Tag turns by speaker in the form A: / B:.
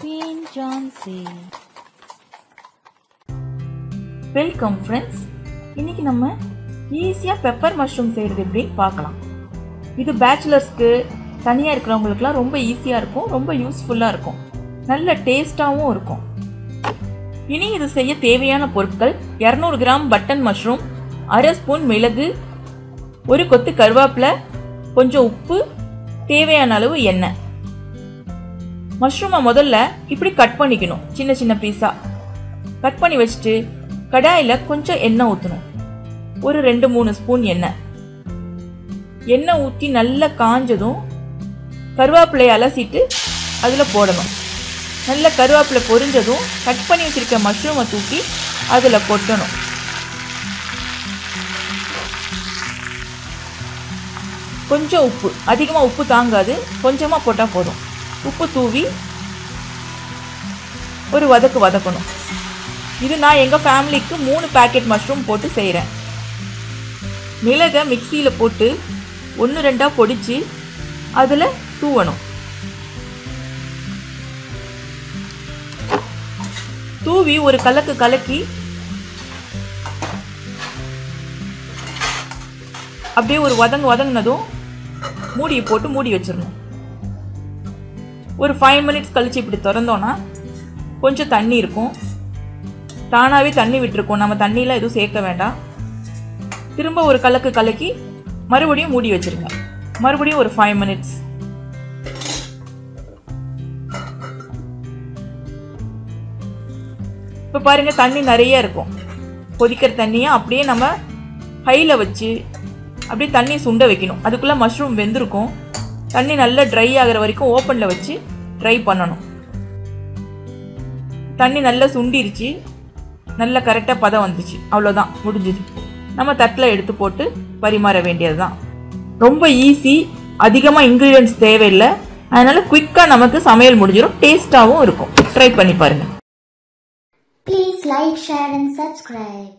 A: Queen Johnsy.
B: Welcome friends இன்னைக்கு நம்ம ஈஸியாக பெப்பர் மஷ்ரூம் செய்கிறது எப்படின்னு பார்க்கலாம். இது பேச்சுலர்ஸ்க்கு தனியாக இருக்கிறவங்களுக்குலாம் ரொம்ப ஈஸியாக இருக்கும் ரொம்ப யூஸ்ஃபுல்லாக இருக்கும். நல்ல டேஸ்ட்டாகவும் இருக்கும். இனி இது செய்ய தேவையான பொருட்கள் இரநூறு கிராம் பட்டன் மஷ்ரூம் அரை ஸ்பூன் மிளகு ஒரு கொத்து கருவேப்பிலை கொஞ்சம் உப்பு தேவையான அளவு எண்ணெய். மஷ்ரூமை முதல்ல இப்படி கட் பண்ணிக்கணும். சின்ன சின்ன பீஸாக கட் பண்ணி வச்சுட்டு கடாயில் கொஞ்சம் எண்ணெய் ஊற்றணும் ஒரு ரெண்டு மூணு ஸ்பூன் எண்ணெய். எண்ணெய் ஊற்றி நல்லா காஞ்சதும் கருவேப்பிலையை அலசிட்டு அதில் போடணும். நல்ல கருவேப்பிலை பொரிஞ்சதும் கட் பண்ணி வச்சிருக்க மஷ்ரூமை தூக்கி அதில் கொட்டணும். கொஞ்சம் உப்பு. அதிகமாக உப்பு தாங்காது. கொஞ்சமாக போட்டால் போதும். உப்பு தூவி ஒரு வதக்கு வதக்கணும். இது நான் எங்கள் ஃபேமிலிக்கு மூணு பேக்கெட் மஷ்ரூம் போட்டு செய்கிறேன் மிளகை மிக்சியில் போட்டு ஒன்று ரெண்டாக பொடிச்சு அதில் தூவணும். தூவி ஒரு கலக்கு கலக்கி அப்படியே ஒரு வதங்கு வதங்கினதும் மூடியை போட்டு மூடி வச்சிடணும். ஒரு ஃபைவ் மினிட்ஸ் கழிச்சு இப்படி திறந்தோன்னா கொஞ்சம் தண்ணி இருக்கும். தானாகவே தண்ணி விட்டுருக்கோம். நம்ம தண்ணியெலாம் எதுவும் சேர்க்க வேண்டாம். திரும்ப ஒரு கலக்கு கலக்கி மறுபடியும் மூடி வச்சிருங்க. மறுபடியும் ஒரு ஃபைவ் மினிட்ஸ் இப்போ பாருங்க தண்ணி நிறைய இருக்கும். கொதிக்கிற தண்ணியை அப்படியே நம்ம ஹையில் வச்சு அப்படியே தண்ணி சுண்ட வைக்கணும். அதுக்குள்ளே மஷ்ரூம் வெந்திருக்கும். தண்ணி நல்லா ட்ரை ஆகிற வரைக்கும் ஓப்பனில் வச்சு ட்ரை பண்ணணும். தண்ணி நல்லா சுண்டிருச்சு. நல்ல கரெக்டாக பதம் வந்துச்சு. அவ்வளோதான் முடிஞ்சுது. நம்ம தட்டில் எடுத்து போட்டு பரிமாற வேண்டியது தான் ரொம்ப ஈஸி அதிகமாக இன்க்ரீடியன்ஸ் தேவையில்லை. அதனால் குயிக்காக நமக்கு சமையல் முடிஞ்சிடும். டேஸ்ட்டாகவும் இருக்கும். ட்ரை பண்ணி பாருங்கள்
C: please like share and subscribe